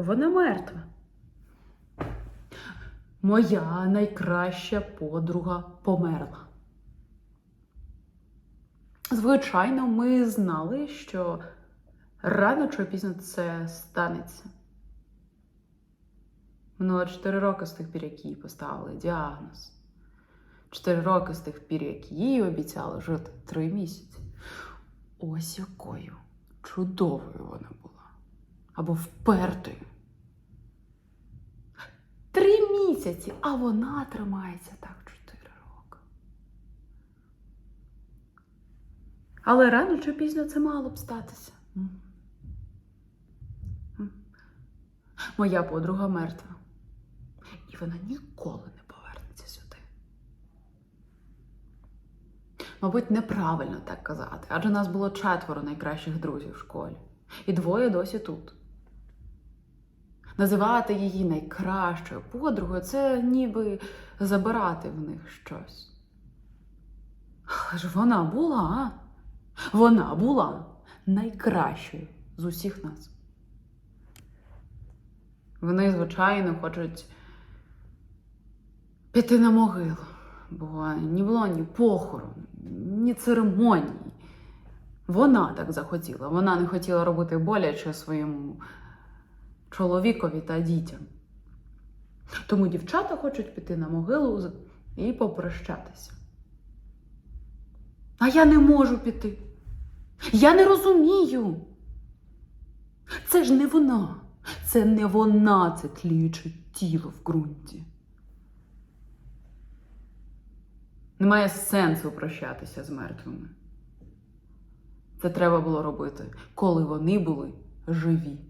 Вона мертва. Моя найкраща подруга померла. Звичайно, ми знали, що рано чи пізно це станеться. Минуло 4 роки з тих пір, як їй поставили діагноз. 4 роки з тих пір, як їй обіцяли жити 3 місяці. Ось якою чудовою вона була. Або впертою. Місяці, а вона тримається так 4 роки. Але рано чи пізно це мало б статися. Моя подруга мертва. І вона ніколи не повернеться сюди. Мабуть, неправильно так казати, адже нас було четверо найкращих друзів в школі, і двоє досі тут. Називати її найкращою подругою це ніби забирати в них щось. Але ж вона була, вона була найкращою з усіх нас. Вони, звичайно, хочуть піти на могилу, бо не було ні похорону, ні церемонії. Вона так захотіла. Вона не хотіла робити боляче своєму чоловікові та дітям. Тому дівчата хочуть піти на могилу і попрощатися. А я не можу піти. Я не розумію. Це ж не вона. Це не вона, це тліюче тіло в ґрунті. Немає сенсу прощатися з мертвими. Це треба було робити, коли вони були живі.